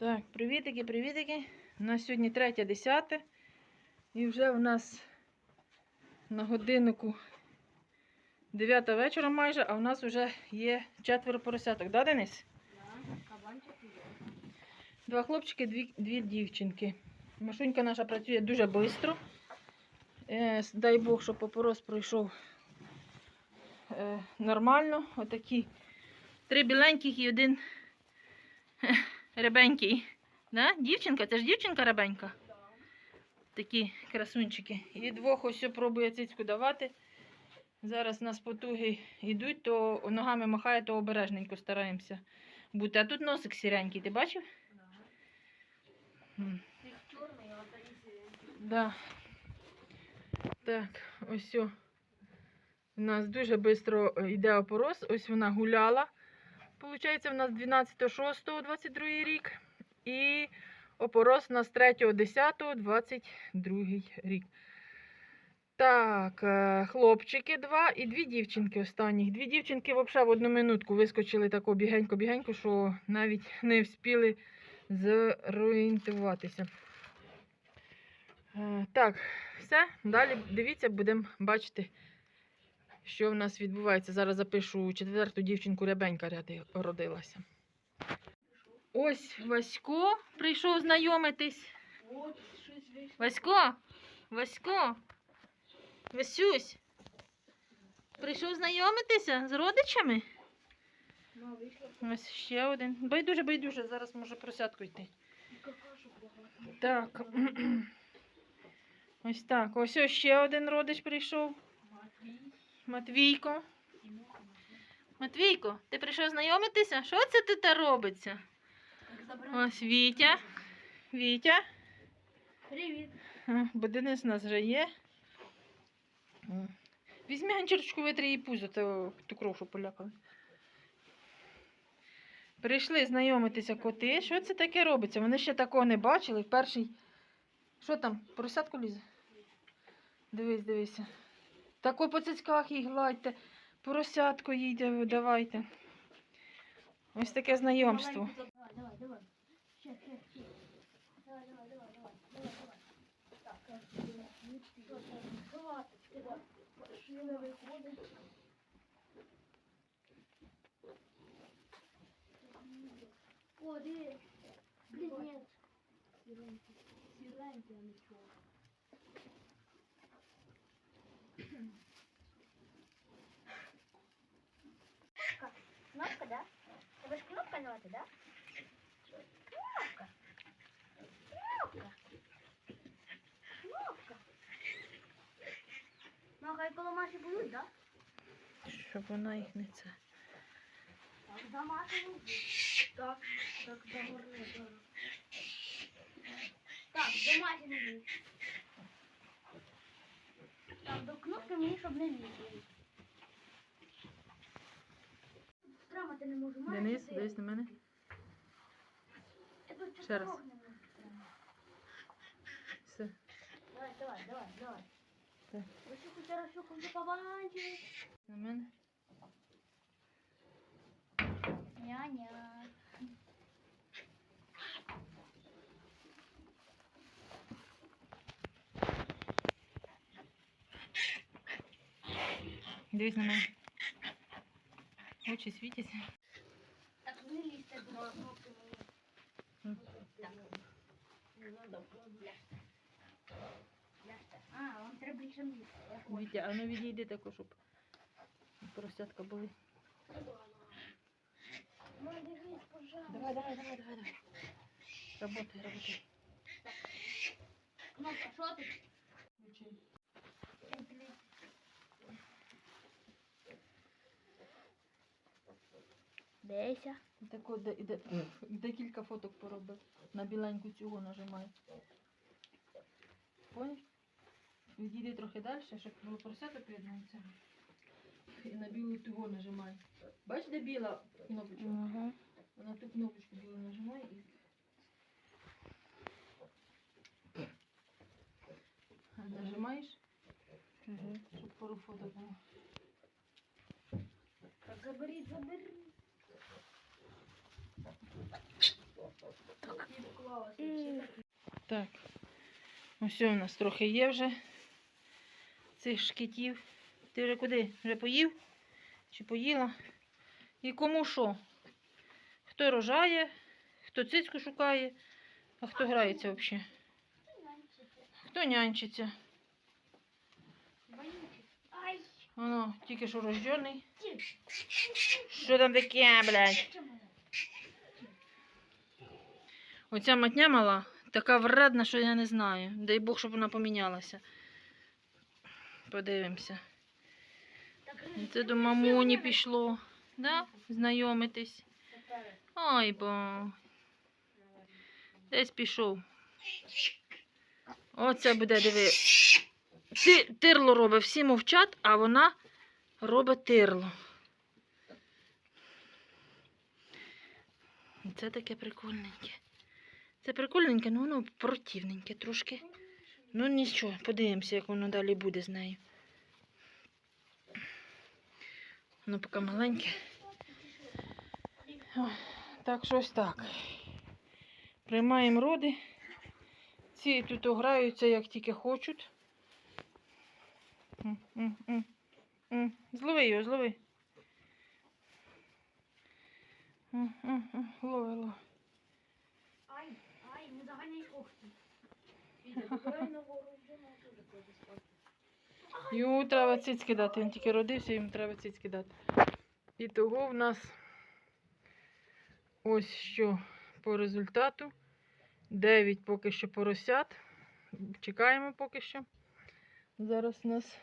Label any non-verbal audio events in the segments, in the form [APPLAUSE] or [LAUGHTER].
Так, привітики, привітики. У нас сьогодні 3.10. І вже в нас на годиннику 9 вечора майже, а в нас вже є четверо поросяток. Да, Денис? Два хлопчики, дві, дві дівчинки. Машунька наша працює дуже швидко. Е, дай Бог, щоб опорос пройшов е, нормально. Отакі три біленьких і один ребенький. Да? Дівчинка, це ж дівчинка ребенька. Такі красунчики. І двох ось пробує цицьку давати. Зараз у нас потуги йдуть, то ногами махає, то обережненько стараємося бути. А тут носик сіренький, ти бачив? М. Да. Так, ось. У нас дуже швидко йде опорос. Ось вона гуляла. Получається, в нас 12.06.22 рік. І опорос у нас 3.10.22 рік. Так, е, хлопчики два і дві дівчинки останніх. Дві дівчинки взагалі в одну минутку вискочили тако бігенько-бігенько, що навіть не встигли зорієнтуватися. Е, Так, все. Далі дивіться, будемо бачити, що в нас відбувається. Зараз запишу четверту дівчинку рябенька родилася. Ось Васько прийшов знайомитись. Васько, Васько, Васюсь. Прийшов знайомитися з родичами? Ось ще один. Байдуже, байдуже, зараз може просятку йти. Так. [CLEARS THROAT] Ось так. Ось ще один родич прийшов. Матвійко. Матвійко, ти прийшов знайомитися? Що це тут робиться? Ось Вітя. Вітя. Привіт. Денис у нас вже є. Візьми ганчірочку, витри її пузо, то ту кров, що полякали. Прийшли знайомитися коти. Що це таке робиться? Вони ще такого не бачили. Перший. Що там? Поросятку лізе? Дивись, дивися. Тако по цицьках їй гладьте. Поросятку їй давайте. Ось таке знайомство. Давай, давай, давай. Давай, давай, давай, давай, давай, давай. Так, так. Пошли виходить. О, диви. Близнець. Сіренький. Сіренький, а не чорний. Кнопка, да? Тебе ж кнопка нажати, да? Кнопка. Кнопка. Кнопка. Ну, а хай коло Маші будуть, да? Щоб вона їх не це. Так, за Маші будуть. Так, так, загорни, так. Так, до Маші не будуть. Так, до кнопки мені, щоб не лізли. Страмати не можу. Маша, Денис, ти- дивись на мене. Я тут Ще раз. не можу. Все. Давай, давай, давай, давай. Кабанчик. На мене. Ня-ня. Дивись на мене. Очі світяться. Так, не лізьте до кнопки мені. Так. Не надо, ляжте. А, вам треба більше місця. Вітя, а ну відійди тако, щоб поросятка були. Мой, дивись, пожалуйста. Давай, давай, давай, давай, давай. Работай, работай. Кнопка, що тут? Бейся. Тако, де, де, декілька фоток поробив. На біленьку цього нажимай. Відійди трохи далі, щоб було поросята приєднується. І на білу того нажимай. Бач, де біла кнопочка? Угу. На ту кнопочку білу нажимай і. Нажимаєш, Угу. щоб пару фоток було. Так, заберіть, заберіть. Так, Так. Ось у нас трохи є вже цих шкітів. Ти вже куди? Вже поїв? Чи поїла? І кому що? Хто рожає, хто цицьку шукає, а хто грається взагалі? Хто нянчиться? Воно тільки що рождений. Що там таке, блядь? Оця матня мала така вредна, що я не знаю. Дай Бог, щоб вона помінялася. Подивимося. Це до мамуні пішло. Да? Знайомитись. Ой, бо. Десь пішов. Оце буде диви. Ти, тирло робить, всі мовчать, а вона робить тирло. Це таке прикольненьке. Це прикольненьке, ну воно противненьке трошки. Ну нічого, подивимося, як воно далі буде з нею. Воно поки маленьке. Ой, Так, щось так. Приймаємо роди. Ці тут граються, як тільки хочуть. Злови його, злови. Лови, лови. Ай, ай, не заганяй когті. Давай на гору вже можу заходити спати. Йому треба цицьки дати, він тільки родився, йому треба цицьки дати. І того в нас ось що по результату. 9 поки що поросят. Чекаємо поки що. Зараз у нас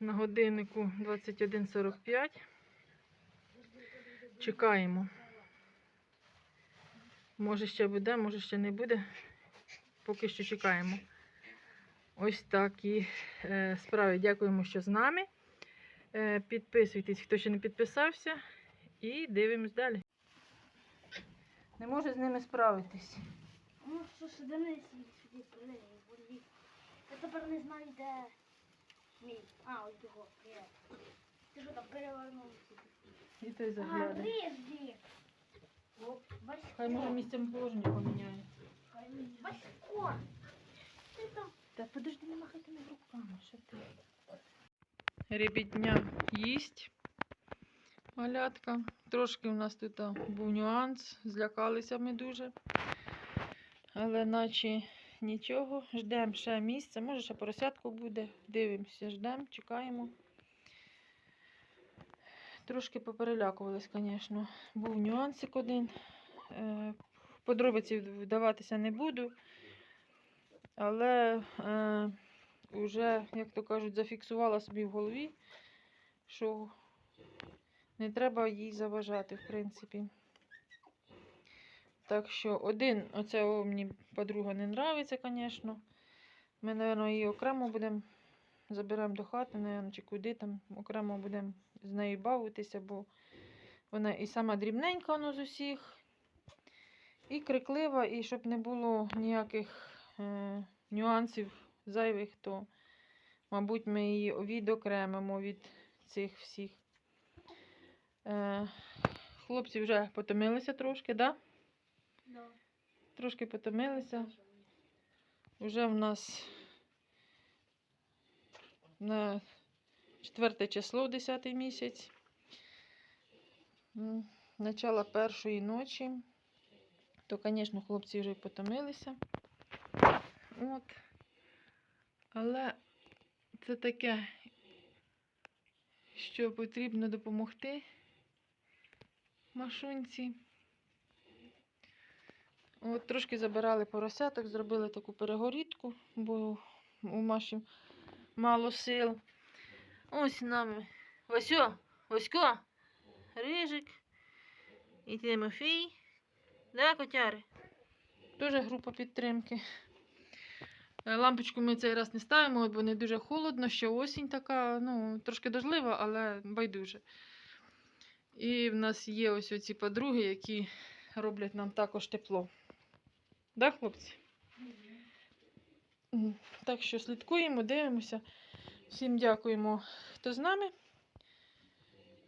на годиннику 21.45. Чекаємо. Може ще буде, може ще не буде. Поки що чекаємо. Ось такі е, справи. Дякуємо, що з нами. Е, підписуйтесь, хто ще не підписався. І дивимось далі. Не може з ними справитись. Ну, що ж, де сюди болі. Я тепер не знаю, де мій. А, ось його. Ти що там перевернувся? І той заглядає. Хай може місцем положення поміняє. Васько. Ти там. Та подожди, не махай тими руками, що ти. Ребідня їсть. Малятка. Трошки у нас тут був нюанс. Злякалися ми дуже. Але наче нічого. Ждемо ще місце. Може ще поросятку буде. Дивимося, ждемо, чекаємо. Трошки поперелякувались, звісно. Був нюансик один. Подробиці вдаватися не буду. Але е, вже, як то кажуть, зафіксувала собі в голові, що не треба їй заважати, в принципі. Так що один, оце мені подруга не нравиться, звісно. Ми, мабуть, її окремо будемо заберемо до хати, мабуть, чи куди там окремо будемо з нею бавитися, бо вона і сама дрібненька воно з усіх, і криклива, і щоб не було ніяких е, нюансів зайвих, то, мабуть, ми її відокремимо від цих всіх. Е, хлопці вже потомилися трошки, так? Да? Да. Трошки потомилися. Уже в нас на 4 число, 10 місяць. Начало першої ночі. То, звісно, хлопці вже потомилися. От. Але це таке, що потрібно допомогти Машунці. От трошки забирали поросяток, зробили таку перегорідку, бо у Маші мало сил. Ось нам Васьо, Васько, Рижик і Тимофій. Да, котяри? Дуже група підтримки. Е, Лампочку ми цей раз не ставимо, бо не дуже холодно, ще осінь така, ну, трошки дождлива, але байдуже. І в нас є ось оці подруги, які роблять нам також тепло. Да, хлопці? Так що слідкуємо, дивимося. Всім дякуємо, хто з нами.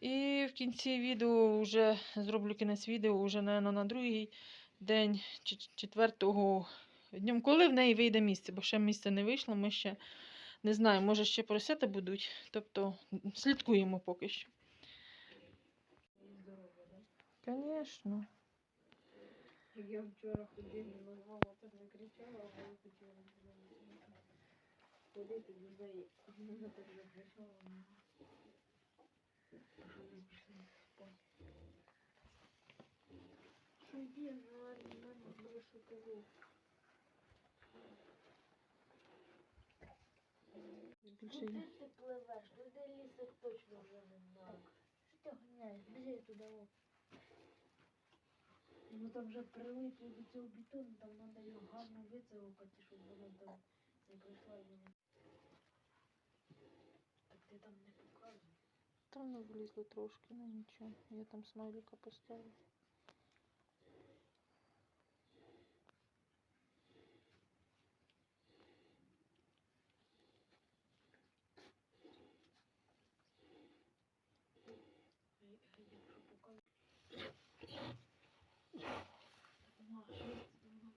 І в кінці відео вже зроблю кінець відео, вже, наверное, на другій день чи- четвертого днем, коли в неї вийде місце, бо ще місце не вийшло, ми ще не знаємо, може ще поросята будуть. Тобто слідкуємо поки що. Звісно. Я вчора ходила, мама так не кричала, а я хотіла ходити до неї. Вона так закричала. Що буде що кажу. Більше Куди ти пливеш? Туди лісок точно вже не знаю. Що ти ганяєш? Біжи туди. о. Ну там вже прилипло до цього бетону, там треба його гарно вицелокати, щоб воно там не прийшла. Так ти там не показуй. Там не влізло трошки, ну нічого. Я там смайлика поставила. А я- а якщо показуй. Ма, що це? Мама.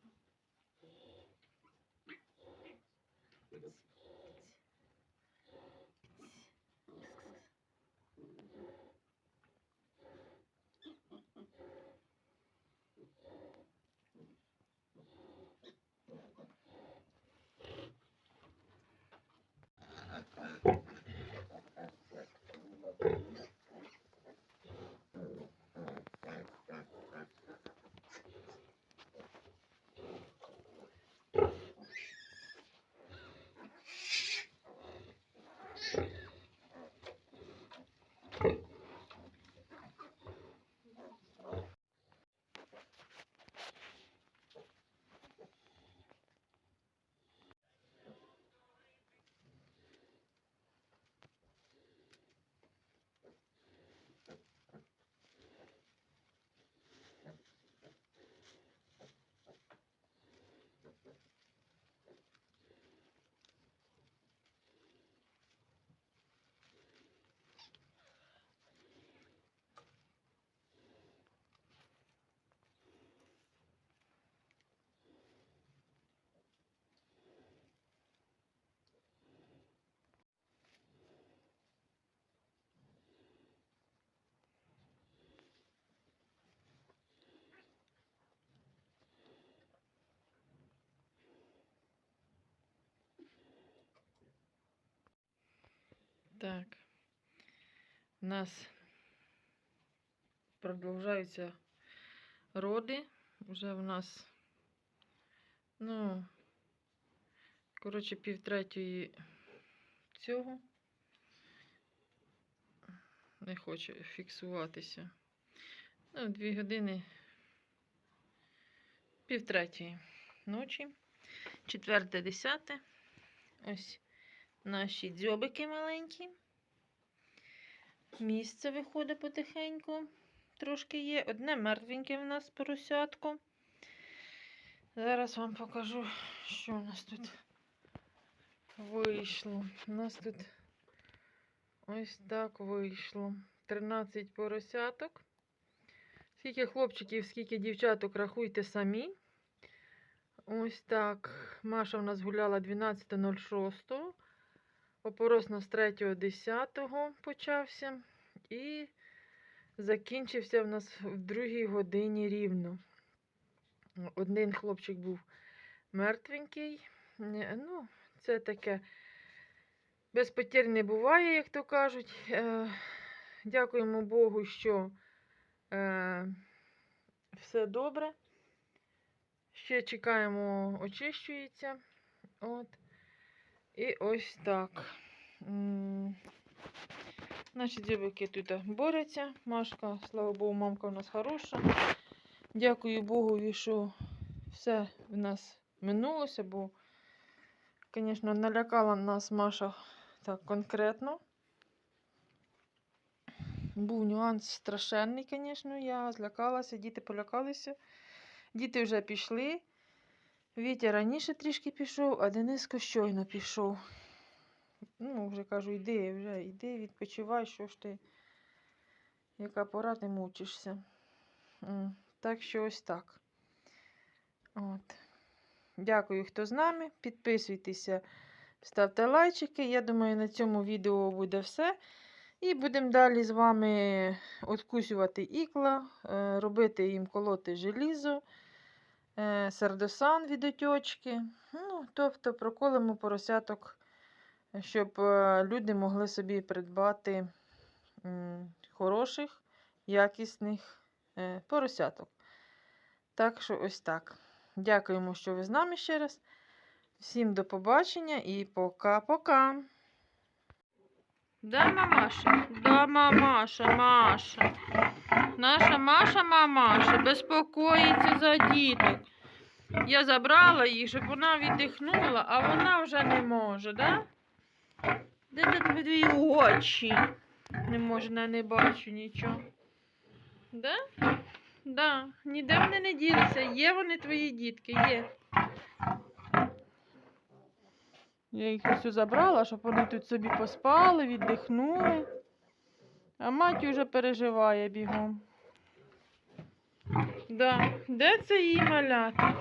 Так. У нас продовжуються роди. Вже в нас, ну, коротше, півтретьої цього. Не хоче фіксуватися. Ну, дві години. Півтретьої ночі. Четверте, десяте. Ось наші дзьобики маленькі. Місце виходить потихеньку. Трошки є. Одне мертвеньке в нас поросятко. Зараз вам покажу, що у нас тут вийшло. У нас тут ось так вийшло. 13 поросяток. Скільки хлопчиків, скільки дівчаток, рахуйте самі. Ось так. Маша в нас гуляла 12.06. Опорос у нас 3.10 почався. І закінчився в нас в другій годині рівно. Один хлопчик був мертвенький. Ну, це таке без потір не буває, як то кажуть. Е, дякуємо Богу, що е, все добре. Ще чекаємо, очищується. От. І ось так. Наші дзюбики тут борються. Машка, слава Богу, мамка у нас хороша. Дякую Богові, що все в нас минулося, бо, звісно, налякала нас Маша так конкретно. Був нюанс страшенний, звісно, я злякалася, діти полякалися. Діти вже пішли. Вітя раніше трішки пішов, а Дениско щойно пішов. Ну, вже кажу, йди, вже йди, відпочивай, що ж ти, яка пора, ти мучишся. Так що ось так. От. Дякую, хто з нами. Підписуйтеся, ставте лайчики. Я думаю, на цьому відео буде все. І будемо далі з вами откусювати ікла, е, робити їм колоти желізо, е, сердосан від отьочки. Ну, тобто проколимо поросяток, щоб е, люди могли собі придбати хороших, якісних е, поросяток. Так що ось так. Дякуємо, що ви з нами ще раз. Всім до побачення і пока-пока. Да, мамаша? Да, мамаша, Маша. Наша Маша, мамаша, безпокоїться за діток. Я забрала її, щоб вона віддихнула, а вона вже не може, да? Де тут твої очі? Не можна, не бачу нічого. Да? Да, ніде вони не ділися. Є вони твої дітки, є. Я їх ось забрала, щоб вони тут собі поспали, віддихнули. А мать уже переживає бігом. Да. Де це її малята?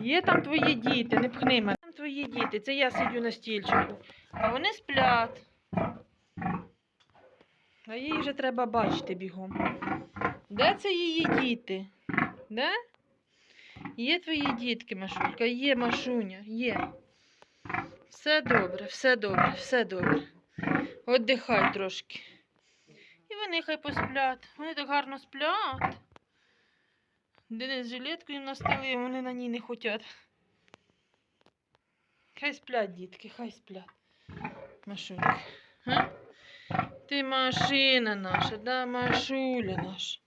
Є там твої діти, не пхни мене. Там твої діти, це я сидю на стільчику. А вони сплять. А їй вже треба бачити бігом. Де це її діти? Де? Є твої дітки, Машулька, є Машуня, є. Все добре, все добре, все добре. Отдихай трошки. Вони хай посплять. Вони так гарно сплять. Денис жилетку їм настелив, вони на ній не хотять. Хай сплять, дітки, хай сплять. Машулька. Ти машина наша, да, Машуля наша.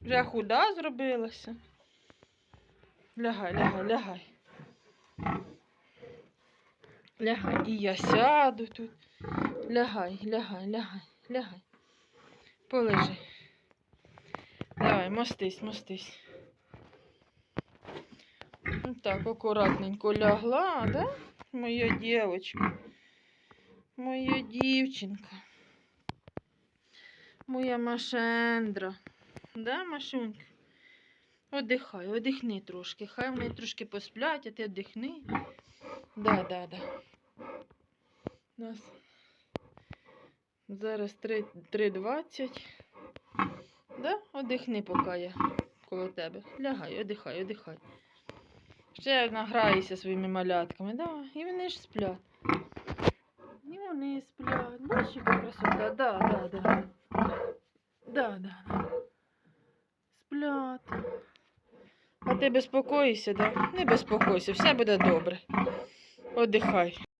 Вже худа зробилася. Лягай, лягай, лягай. Лягай. І я сяду тут. Лягай, лягай, лягай, лягай. Полежи. Давай, мостись, мостись. Ну Так, акуратненько лягла, да? Моя дівчинка. Моя дівчинка. Моя Машендра. Да, Машунька? Одихай, одихни трошки. Хай вони трошки посплять, а ти одихни. Да, да, да. Нас зараз 3.20. Да? Одихни, поки я коло тебе. Лягай, одихай, одихай. Ще награйся своїми малятками, да? І вони ж сплять. І вони сплять. Бачиш, яка красота. Да, да. Да, да, да. Сплять. А ти безпокоїшся, да? Не безпокойся, все буде добре. Одихай.